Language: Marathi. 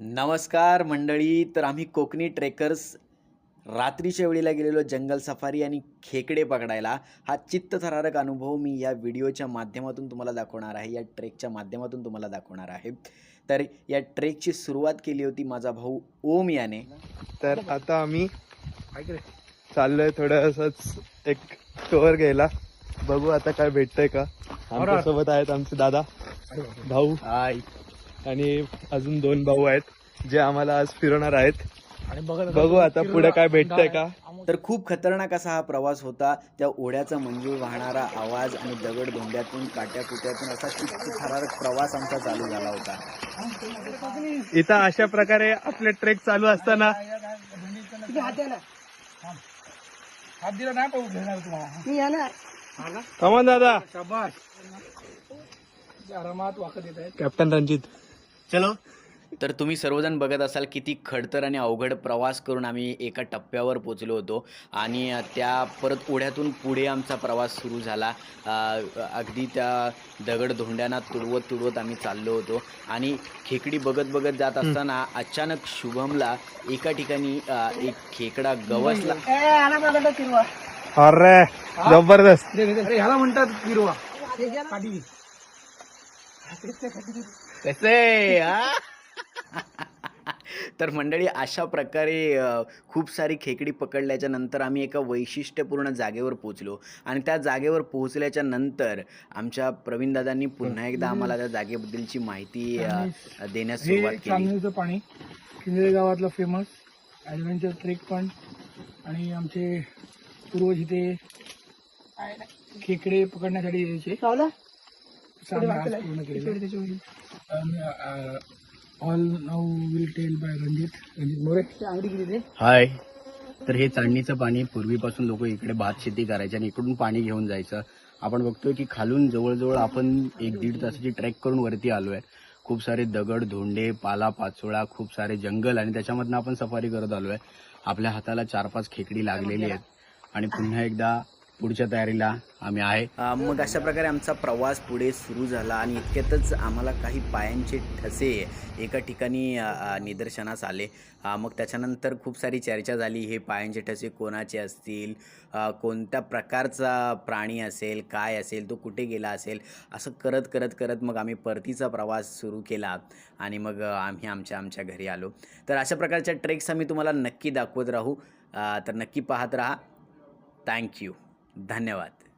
नमस्कार मंडळी तर आम्ही कोकणी ट्रेकर्स रात्रीच्या वेळेला गेलेलो जंगल सफारी आणि खेकडे पकडायला. हा चित्तथरारक अनुभव मी या व्हिडिओच्या माध्यमातून तुम्हाला दाखवणार आहे या ट्रेकच्या माध्यमातून तुम्हाला दाखवणार आहे. तर या ट्रेकची सुरुवात केली होती माझा भाऊ ओम याने. तर आता आम्ही चाललोय थोडं असंच एक टोर घ्यायला. बघू आता काय भेटतंय का. आमच्यासोबत आहेत आमचे दादा भाऊ. हाय. आणि अजून दोन भाऊ आहेत जे आम्हाला आज फिरवणार आहेत. बघू आता पुढे काय भेटतंय का? तर खूप खतरनाक असा हा प्रवास होता. त्या ओढ्याचा मंजूळ वाहणारा आवाज आणि दगड धोंड्यातून काट्या कुट्यातून असा चित्तथरारक प्रवास आमचा चालू झाला होता. इथं अशा प्रकारे आपले ट्रेक चालू असताना हात दिला नाही पाहू घेणार तुम्हाला. कमान दादा. शाबाश आरामात वाकत येत आहेत. कॅप्टन रणजित चलो. तर तुम्ही सर्वजण बघत असाल किती खडतर आणि अवघड प्रवास करून आम्ही एका टप्प्यावर पोचलो होतो. आणि त्या परत ओढ्यातून पुढे आमचा प्रवास सुरू झाला. अगदी त्या दगड धोंड्यांना तुडवत तुडवत आम्ही चाललो होतो. आणि खेकडी बघत बघत जात असताना अचानक शुभमला एका ठिकाणी एक खेकडा गवसला अरे जबरदस्त. म्हणतात कसे हा? तर मंडळी अशा प्रकारे खूप सारी खेकडी पकडल्याच्या नंतर आम्ही एका वैशिष्ट्यपूर्ण जागेवर पोहोचलो. आणि त्या जागेवर पोहोचल्याच्या नंतर आमच्या प्रवीणदादांनी पुन्हा एकदा आम्हाला त्या जागेबद्दलची माहिती देण्यास हे सुरुवात केली पाणी. किंजळे गावातलं फेमस ॲडव्हेंचर ट्रेक पण. आणि आमचे पूर्वज इथे खेकडे पकडण्यासाठी यायचे सामने आज पूर्ण केलेलं. All now will tell by Ranjit Ranjit More hi. तर हे चांडणीचं पाणी पूर्वीपासून लोक इकडे भात शेती करायचे आणि इकडून पाणी घेऊन जायचं. आपण बघतोय की खालून जवळजवळ आपण एक दीड तासाची ट्रेक करून वरती आलोय. खूप सारे दगड धोंडे पाला पाचोळा खूप सारे जंगल आणि त्याच्यामधनं आपण सफारी करत आलोय. आपल्या हाताला चार पाच खेकडी लागलेली आहेत. आणि पुन्हा एकदा पुढच्या तयारीला आम्ही आहे. मग अशा प्रकारे आमचा प्रवास पुढे सुरू झाला आणि इतक्यातच आम्हाला काही पायांचे ठसे एका ठिकाणी निदर्शनास आले. मग त्याच्यानंतर खूप सारी चर्चा झाली हे पायांचे ठसे कोणाचे असतील कोणत्या प्रकारचा प्राणी असेल काय असेल तो कुठे गेला असेल असं करत करत करत मग आम्ही परतीचा प्रवास सुरू केला आणि मग आम्ही आमच्या आमच्या घरी आलो. तर अशा प्रकारच्या ट्रेक्स आम्ही तुम्हाला नक्की दाखवत राहू. तर नक्की पाहत राहा. थँक्यू धन्यवाद.